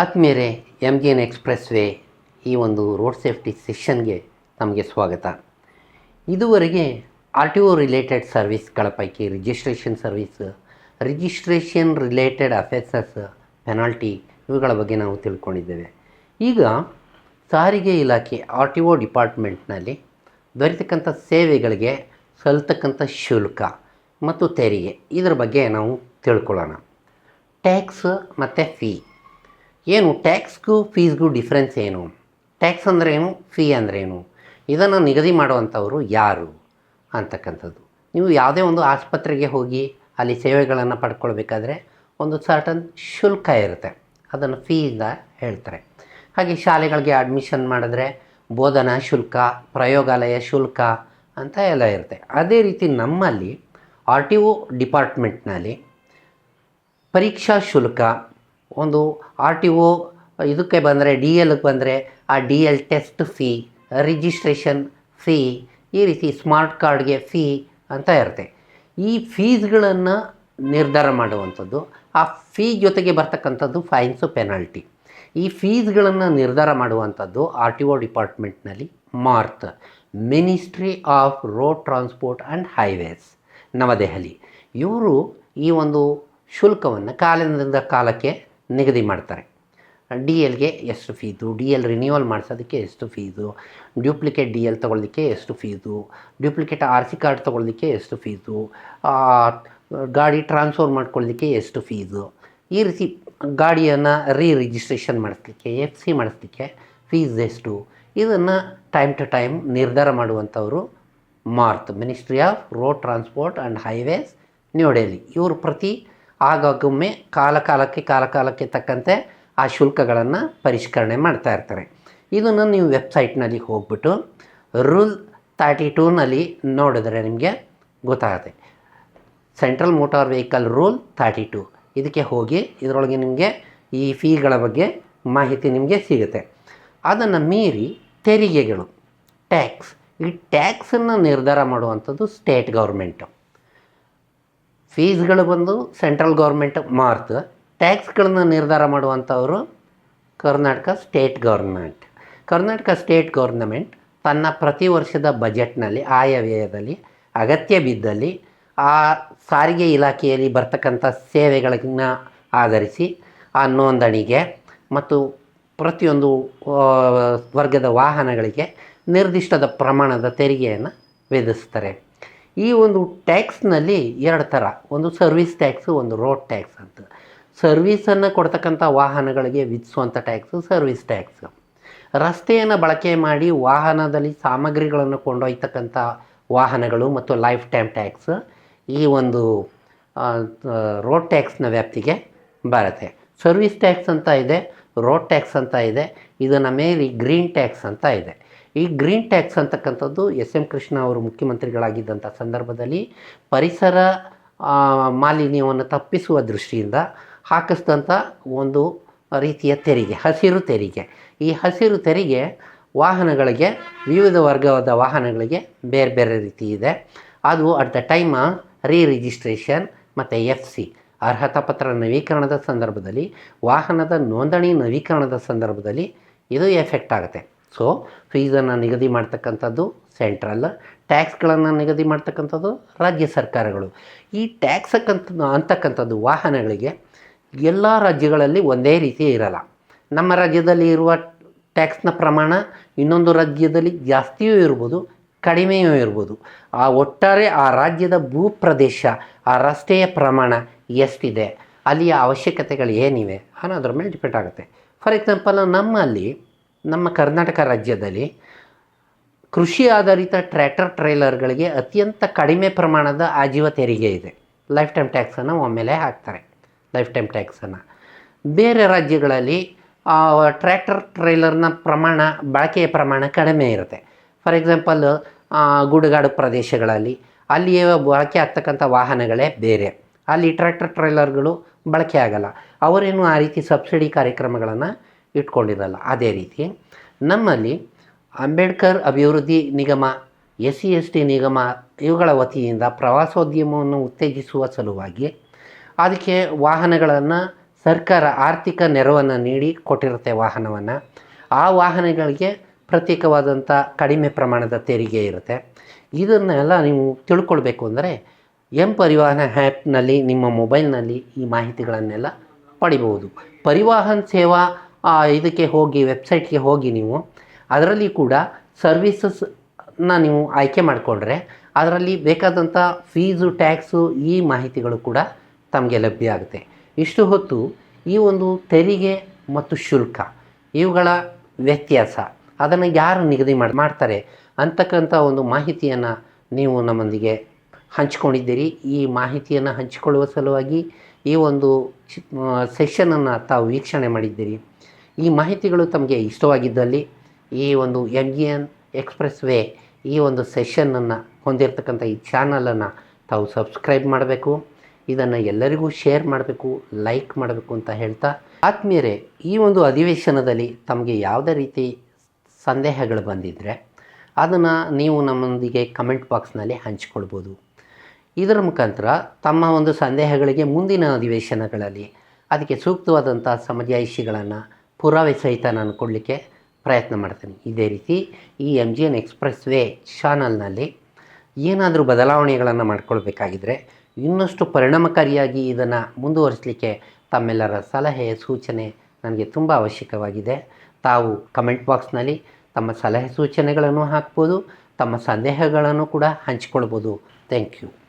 ಆತ್ಮೀಯರೇ M G N express way ಈ ಒಂದು ರೋಡ್ ಸೇಫ್ಟಿ ಸೆಷನ್ಗೆ ತಮಗೆ ಸ್ವಾಗತ. ಇದುವರೆಗೆ ಆರ್ ಟಿ ಒ ರಿಲೇಟೆಡ್ ಸರ್ವಿಸ್ಗಳ ಪೈಕಿ registration service registration related offences penalty ಇವುಗಳ ಬಗ್ಗೆ ನಾವು ತಿಳ್ಕೊಂಡಿದ್ದೇವೆ. ಈಗ ಸಾರಿಗೆ ಇಲಾಖೆ ಆರ್ ಟಿ ಒ ಡಿಪಾರ್ಟ್ಮೆಂಟ್ನಲ್ಲಿ ದೊರೆತಕ್ಕಂಥ ಸೇವೆಗಳಿಗೆ ಸಲ್ತಕ್ಕಂಥ ಶುಲ್ಕ ಮತ್ತು ತೆರಿಗೆ ಇದರ ಬಗ್ಗೆ ನಾವು ತಿಳ್ಕೊಳ್ಳೋಣ. ಟ್ಯಾಕ್ಸ್ ಮತ್ತು ಫೀ ಏನು? ಟ್ಯಾಕ್ಸ್ಗೂ ಫೀಸ್ಗೂ ಡಿಫ್ರೆನ್ಸ್ ಏನು? ಟ್ಯಾಕ್ಸ್ ಅಂದ್ರೇನು? ಫೀ ಅಂದ್ರೇನು? ಇದನ್ನು ನಿಗದಿ ಮಾಡುವಂಥವರು ಯಾರು ಅಂತಕ್ಕಂಥದ್ದು. ನೀವು ಯಾವುದೇ ಒಂದು ಆಸ್ಪತ್ರೆಗೆ ಹೋಗಿ ಅಲ್ಲಿ ಸೇವೆಗಳನ್ನು ಪಡ್ಕೊಳ್ಬೇಕಾದ್ರೆ ಒಂದು ಸರ್ಟನ್ ಶುಲ್ಕ ಇರುತ್ತೆ. ಅದನ್ನು ಫೀ ಅಂತ ಹೇಳ್ತಾರೆ. ಹಾಗೆ ಶಾಲೆಗಳಿಗೆ ಅಡ್ಮಿಷನ್ ಮಾಡಿದ್ರೆ ಬೋಧನಾ ಶುಲ್ಕ, ಪ್ರಯೋಗಾಲಯ ಶುಲ್ಕ ಅಂತ ಎಲ್ಲ ಇರುತ್ತೆ. ಅದೇ ರೀತಿ ನಮ್ಮಲ್ಲಿ ಆರ್ ಟಿ ಒ ಡಿಪಾರ್ಟ್ಮೆಂಟ್ನಲ್ಲಿ ಪರೀಕ್ಷಾ ಶುಲ್ಕ ಒಂದು ಆರ್ ಟಿ ಒ ಇದಕ್ಕೆ ಬಂದರೆ, ಡಿ ಎಲ್ಗೆ ಬಂದರೆ ಆ D L test fee, registration fee, ಈ ರೀತಿ ಸ್ಮಾರ್ಟ್ ಕಾರ್ಡ್ಗೆ ಫೀ ಅಂತ ಇರುತ್ತೆ. ಈ ಫೀಸ್ಗಳನ್ನು ನಿರ್ಧಾರ ಮಾಡುವಂಥದ್ದು, ಆ ಫೀ ಜೊತೆಗೆ ಬರ್ತಕ್ಕಂಥದ್ದು ಫೈನ್ಸು ಪೆನಾಲ್ಟಿ. ಈ ಫೀಸ್ಗಳನ್ನು ನಿರ್ಧಾರ ಮಾಡುವಂಥದ್ದು R T O ಡಿಪಾರ್ಟ್ಮೆಂಟ್ನಲ್ಲಿ MoRTH, ministry of road transport and highways, Navadehali. ಇವರು ಈ ಒಂದು ಶುಲ್ಕವನ್ನು ಕಾಲದಿಂದ ಕಾಲಕ್ಕೆ ನಿಗದಿ ಮಾಡ್ತಾರೆ. ಡಿ ಎಲ್ಗೆ ಎಷ್ಟು ಫೀಸು ಡಿ ಎಲ್ ರಿನ್ಯೂವಲ್ ಮಾಡಿಸೋದಕ್ಕೆ ಎಷ್ಟು ಫೀಸು ಡ್ಯೂಪ್ಲಿಕೇಟ್ ಡಿ ಎಲ್ ತೊಗೊಳ್ಳಿಕ್ಕೆ ಎಷ್ಟು fees duplicate R C card ತೊಗೊಳ್ಳಿಕ್ಕೆ ಎಷ್ಟು ಫೀಸು ಗಾಡಿ ಟ್ರಾನ್ಸ್ಫರ್ ಮಾಡ್ಕೊಳ್ಳಿಕ್ಕೆ ಎಷ್ಟು ಫೀಸು ಈ ರೀತಿ ಗಾಡಿಯನ್ನು ರೀ ರಿಜಿಸ್ಟ್ರೇಷನ್ ಮಾಡಿಸ್ಲಿಕ್ಕೆ ಎಫ್ ಸಿ ಮಾಡಿಸ್ಲಿಕ್ಕೆ ಫೀಸ್ ಎಷ್ಟು? ಇದನ್ನು ಟೈಮ್ ಟು ಟೈಮ್ ನಿರ್ಧಾರ ಮಾಡುವಂಥವರು MoRTH ministry of road transport and highways New Delhi ಇವರು ಪ್ರತಿ ಆಗಾಗೊಮ್ಮೆ ಕಾಲ ಕಾಲಕ್ಕೆ ಕಾಲ ಕಾಲಕ್ಕೆ ತಕ್ಕಂತೆ ಆ ಶುಲ್ಕಗಳನ್ನು ಪರಿಷ್ಕರಣೆ ಮಾಡ್ತಾ ಇರ್ತಾರೆ. ಇದನ್ನು ನೀವು ವೆಬ್ಸೈಟ್ನಲ್ಲಿ ಹೋಗ್ಬಿಟ್ಟು ರೂಲ್ ತರ್ಟಿ ಟೂನಲ್ಲಿ ನೋಡಿದ್ರೆ ನಿಮಗೆ ಗೊತ್ತಾಗುತ್ತೆ. Central motor vehicle rule thirty two. ಇದಕ್ಕೆ ಹೋಗಿ ಇದರೊಳಗೆ ನಿಮಗೆ ಈ ಫೀಗಳ ಬಗ್ಗೆ ಮಾಹಿತಿ ನಿಮಗೆ ಸಿಗುತ್ತೆ. ಅದನ್ನು ಮೀರಿ ತೆರಿಗೆಗಳು, ಟ್ಯಾಕ್ಸ್. ಈ ಟ್ಯಾಕ್ಸನ್ನು ನಿರ್ಧಾರ ಮಾಡುವಂಥದ್ದು ಸ್ಟೇಟ್ ಗೌರ್ಮೆಂಟು. ಫೀಸ್ಗಳು ಬಂದು ಸೆಂಟ್ರಲ್ ಗೌರ್ಮೆಂಟ್ ಮಾರ್ತ್. ಟ್ಯಾಕ್ಸ್ಗಳನ್ನು ನಿರ್ಧಾರ ಮಾಡುವಂಥವರು Karnataka state government Karnataka state government ತನ್ನ ಪ್ರತಿ ವರ್ಷದ ಬಜೆಟ್ನಲ್ಲಿ ಆಯವ್ಯಯದಲ್ಲಿ, ಅಗತ್ಯ ಬಿದ್ದಲ್ಲಿ ಆ ಸಾರಿಗೆ ಇಲಾಖೆಯಲ್ಲಿ ಬರ್ತಕ್ಕಂಥ ಸೇವೆಗಳನ್ನು ಆಧರಿಸಿ ಆ ನೋಂದಣಿಗೆ ಮತ್ತು ಪ್ರತಿಯೊಂದು ವರ್ಗದ ವಾಹನಗಳಿಗೆ ನಿರ್ದಿಷ್ಟದ ಪ್ರಮಾಣದ ತೆರಿಗೆಯನ್ನು ವಿಧಿಸ್ತಾರೆ. ಈ ಒಂದು ಟ್ಯಾಕ್ಸ್ನಲ್ಲಿ ಎರಡು ಥರ. ಒಂದು ಸರ್ವಿಸ್ ಟ್ಯಾಕ್ಸು ಒಂದು ರೋಡ್ ಟ್ಯಾಕ್ಸ್ ಅಂತ. ಸರ್ವಿಸನ್ನು ಕೊಡ್ತಕ್ಕಂಥ ವಾಹನಗಳಿಗೆ ವಿಧಿಸುವಂಥ ಟ್ಯಾಕ್ಸು ಸರ್ವಿಸ್ ಟ್ಯಾಕ್ಸ್ ರಸ್ತೆಯನ್ನು ಬಳಕೆ ಮಾಡಿ ವಾಹನದಲ್ಲಿ ಸಾಮಗ್ರಿಗಳನ್ನು ಕೊಂಡೊಯ್ತಕ್ಕಂಥ ವಾಹನಗಳು ಮತ್ತು ಲೈಫ್ ಟೈಮ್ ಟ್ಯಾಕ್ಸ್ ಈ ಒಂದು ರೋಡ್ ಟ್ಯಾಕ್ಸ್ನ ವ್ಯಾಪ್ತಿಗೆ ಬರುತ್ತೆ. ಸರ್ವಿಸ್ ಟ್ಯಾಕ್ಸ್ ಅಂತ ಇದೆ ರೋಡ್ ಟ್ಯಾಕ್ಸ್ ಅಂತ ಇದೆ, ಇದನ್ನು ಮೇಲೆ ಗ್ರೀನ್ ಟ್ಯಾಕ್ಸ್ ಅಂತ ಇದೆ. ಈ ಗ್ರೀನ್ ಟ್ಯಾಕ್ಸ್ ಅಂತಕ್ಕಂಥದ್ದು ಎಸ್ ಎಂ ಕೃಷ್ಣ ಅವರು ಮುಖ್ಯಮಂತ್ರಿಗಳಾಗಿದ್ದಂಥ ಸಂದರ್ಭದಲ್ಲಿ ಪರಿಸರ ಮಾಲಿನ್ಯವನ್ನು ತಪ್ಪಿಸುವ ದೃಷ್ಟಿಯಿಂದ ಹಾಕಿಸಿದಂಥ ಒಂದು ರೀತಿಯ ತೆರಿಗೆ, ಹಸಿರು ತೆರಿಗೆ. ಈ ಹಸಿರು ತೆರಿಗೆ ವಾಹನಗಳಿಗೆ, ವಿವಿಧ ವರ್ಗದ ವಾಹನಗಳಿಗೆ ಬೇರೆ ಬೇರೆ ರೀತಿ ಇದೆ. ಅದು at the time re registration ಮತ್ತು ಎಫ್ ಸಿ ಅರ್ಹತಾ ಪತ್ರ ನವೀಕರಣದ ಸಂದರ್ಭದಲ್ಲಿ, ವಾಹನದ ನೋಂದಣಿ ನವೀಕರಣದ ಸಂದರ್ಭದಲ್ಲಿ ಇದು ಎಫೆಕ್ಟ್ ಆಗುತ್ತೆ. ಸೊ ಫೀಸನ್ನು ನಿಗದಿ ಮಾಡ್ತಕ್ಕಂಥದ್ದು ಸೆಂಟ್ರಲ್ ಟ್ಯಾಕ್ಸ್ಗಳನ್ನು ನಿಗದಿ ಮಾಡ್ತಕ್ಕಂಥದ್ದು ರಾಜ್ಯ ಸರ್ಕಾರಗಳು. ಈ ಟ್ಯಾಕ್ಸ್ ಅಂತಕ್ಕಂಥ ಅಂತಕ್ಕಂಥದ್ದು ವಾಹನಗಳಿಗೆ ಎಲ್ಲ ರಾಜ್ಯಗಳಲ್ಲಿ ಒಂದೇ ರೀತಿ ಇರಲ್ಲ. ನಮ್ಮ ರಾಜ್ಯದಲ್ಲಿ ಇರುವ ಟ್ಯಾಕ್ಸ್ನ ಪ್ರಮಾಣ ಇನ್ನೊಂದು ರಾಜ್ಯದಲ್ಲಿ ಜಾಸ್ತಿಯೂ ಇರ್ಬೋದು, ಕಡಿಮೆಯೂ ಇರ್ಬೋದು. ಆ ಒಟ್ಟಾರೆ ಆ ರಾಜ್ಯದ ಭೂಪ್ರದೇಶ, ಆ ರಸ್ತೆಯ ಪ್ರಮಾಣ ಎಷ್ಟಿದೆ, ಅಲ್ಲಿಯ ಅವಶ್ಯಕತೆಗಳು ಏನಿವೆ ಅನ್ನೋದ್ರ ಮೇಲೆ ಡಿಪೆಂಡ್ ಆಗುತ್ತೆ. ಫಾರ್ ಎಕ್ಸಾಂಪಲ್ ನಮ್ಮಲ್ಲಿ ನಮ್ಮ ಕರ್ನಾಟಕ ರಾಜ್ಯದಲ್ಲಿ ಕೃಷಿ ಆಧಾರಿತ ಟ್ರ್ಯಾಕ್ಟರ್ ಟ್ರೈಲರ್ಗಳಿಗೆ ಅತ್ಯಂತ ಕಡಿಮೆ ಪ್ರಮಾಣದ ಆಜೀವ ತೆರಿಗೆ ಇದೆ. ಲೈಫ್ ಟೈಮ್ ಟ್ಯಾಕ್ಸನ್ನು ಒಮ್ಮೆಲೆ ಹಾಕ್ತಾರೆ. ಲೈಫ್ ಟೈಮ್ ಟ್ಯಾಕ್ಸನ್ನು ಬೇರೆ ರಾಜ್ಯಗಳಲ್ಲಿ ಟ್ರ್ಯಾಕ್ಟರ್ ಟ್ರೈಲರ್ನ ಪ್ರಮಾಣ, ಬಳಕೆಯ ಪ್ರಮಾಣ ಕಡಿಮೆ ಇರುತ್ತೆ. ಫಾರ್ ಎಕ್ಸಾಂಪಲ್ ಗುಡುಗಾಡು ಪ್ರದೇಶಗಳಲ್ಲಿ ಅಲ್ಲಿಯೇ ಬಳಕೆ ಆಗ್ತಕ್ಕಂಥ ವಾಹನಗಳೇ ಬೇರೆ. ಅಲ್ಲಿ ಟ್ರ್ಯಾಕ್ಟರ್ ಟ್ರೈಲರ್ಗಳು ಬಳಕೆ ಆಗಲ್ಲ. ಅವರೇನು ಆ ರೀತಿ ಸಬ್ಸಿಡಿ ಕಾರ್ಯಕ್ರಮಗಳನ್ನು ಇಟ್ಕೊಂಡಿರಲ್ಲ. ಅದೇ ರೀತಿ ನಮ್ಮಲ್ಲಿ ಅಂಬೇಡ್ಕರ್ ಅಭಿವೃದ್ಧಿ ನಿಗಮ, ಎಸ್ ಸಿ ಎಸ್ ಟಿ ನಿಗಮ ಇವುಗಳ ವತಿಯಿಂದ ಪ್ರವಾಸೋದ್ಯಮವನ್ನು ಉತ್ತೇಜಿಸುವ ಸಲುವಾಗಿ ಅದಕ್ಕೆ ವಾಹನಗಳನ್ನು ಸರ್ಕಾರ ಆರ್ಥಿಕ ನೆರವನ್ನು ನೀಡಿ ಕೊಟ್ಟಿರುತ್ತೆ ವಾಹನವನ್ನು. ಆ ವಾಹನಗಳಿಗೆ ಪ್ರತ್ಯೇಕವಾದಂಥ ಕಡಿಮೆ ಪ್ರಮಾಣದ ತೆರಿಗೆ ಇರುತ್ತೆ. ಇದನ್ನೆಲ್ಲ ನೀವು ತಿಳ್ಕೊಳ್ಬೇಕು ಅಂದರೆ ಎಂ ಪರಿವಾಹನ ಆ್ಯಪ್ನಲ್ಲಿ ನಿಮ್ಮ ಮೊಬೈಲ್ನಲ್ಲಿ ಈ ಮಾಹಿತಿಗಳನ್ನೆಲ್ಲ ಪಡಿಬಹುದು ಪರಿವಾಹನ್ ಸೇವಾ ಇದಕ್ಕೆ ಹೋಗಿ ವೆಬ್ಸೈಟ್ಗೆ ಹೋಗಿ ನೀವು, ಅದರಲ್ಲಿ ಕೂಡ ಸರ್ವಿಸಸ್ನ ನೀವು ಆಯ್ಕೆ ಮಾಡಿಕೊಂಡ್ರೆ, ಅದರಲ್ಲಿ ಬೇಕಾದಂಥ ಫೀಸು ಟ್ಯಾಕ್ಸು ಈ ಮಾಹಿತಿಗಳು ಕೂಡ ತಮಗೆ ಲಭ್ಯ ಆಗುತ್ತೆ. ಇಷ್ಟು ಹೊತ್ತು ಈ ಒಂದು ತೆರಿಗೆ ಮತ್ತು ಶುಲ್ಕ, ಇವುಗಳ ವ್ಯತ್ಯಾಸ, ಅದನ್ನು ಯಾರು ನಿಗದಿ ಮಾಡಿ, ಮಾಡ್ತಾರೆ ಅಂತಕ್ಕಂಥ ಒಂದು ಮಾಹಿತಿಯನ್ನು ನೀವು ನಮ್ಮೊಂದಿಗೆ ಹಂಚಿಕೊಂಡಿದ್ದೀರಿ. ಈ ಮಾಹಿತಿಯನ್ನು ಹಂಚಿಕೊಳ್ಳುವ ಸಲುವಾಗಿ ಈ ಒಂದು ಸೆಷನನ್ನು ತಾವು ವೀಕ್ಷಣೆ ಮಾಡಿದ್ದೀರಿ. ಈ ಮಾಹಿತಿಗಳು ತಮಗೆ ಇಷ್ಟವಾಗಿದ್ದಲ್ಲಿ ಈ ಒಂದು M G N express way ಈ ಒಂದು ಸೆಷನನ್ನು ಹೊಂದಿರತಕ್ಕಂಥ ಈ ಚಾನಲನ್ನು ತಾವು ಸಬ್ಸ್ಕ್ರೈಬ್ ಮಾಡಬೇಕು. ಇದನ್ನು ಎಲ್ಲರಿಗೂ ಶೇರ್ ಮಾಡಬೇಕು, ಲೈಕ್ ಮಾಡಬೇಕು ಅಂತ ಹೇಳ್ತಾ. ಆತ್ಮೀಯರೇ, ಈ ಒಂದು ಅಧಿವೇಶನದಲ್ಲಿ ತಮಗೆ ಯಾವುದೇ ರೀತಿ ಸಂದೇಹಗಳು ಬಂದಿದ್ದರೆ ಅದನ್ನು ನೀವು ನಮ್ಮೊಂದಿಗೆ ಕಮೆಂಟ್ ಬಾಕ್ಸ್ನಲ್ಲಿ ಹಂಚಿಕೊಳ್ಬೋದು. ಇದರ ಮುಖಾಂತರ ತಮ್ಮ ಒಂದು ಸಂದೇಹಗಳಿಗೆ ಮುಂದಿನ ಅಧಿವೇಶನಗಳಲ್ಲಿ ಅದಕ್ಕೆ ಸೂಕ್ತವಾದಂಥ ಸಮಜಾಯಿಷಿಗಳನ್ನು ಪುರಾವೆ ಸಹಿತ ನಾನು ಕೊಡಲಿಕ್ಕೆ ಪ್ರಯತ್ನ ಮಾಡ್ತೀನಿ. ಇದೇ ರೀತಿ ಈ M G N express way ಚಾನಲ್ನಲ್ಲಿ ಏನಾದರೂ ಬದಲಾವಣೆಗಳನ್ನು ಮಾಡ್ಕೊಳ್ಬೇಕಾಗಿದ್ದರೆ ಇನ್ನಷ್ಟು ಪರಿಣಾಮಕಾರಿಯಾಗಿ ಇದನ್ನು ಮುಂದುವರಿಸಲಿಕ್ಕೆ ತಮ್ಮೆಲ್ಲರ ಸಲಹೆ, ಸೂಚನೆ ನನಗೆ ತುಂಬ ಅವಶ್ಯಕವಾಗಿದೆ. ತಾವು ಕಮೆಂಟ್ ಬಾಕ್ಸ್ನಲ್ಲಿ ತಮ್ಮ ಸಲಹೆ ಸೂಚನೆಗಳನ್ನು ಹಾಕ್ಬೋದು, ತಮ್ಮ ಸಂದೇಹಗಳನ್ನು ಕೂಡ ಹಂಚಿಕೊಳ್ಬೋದು. Thank you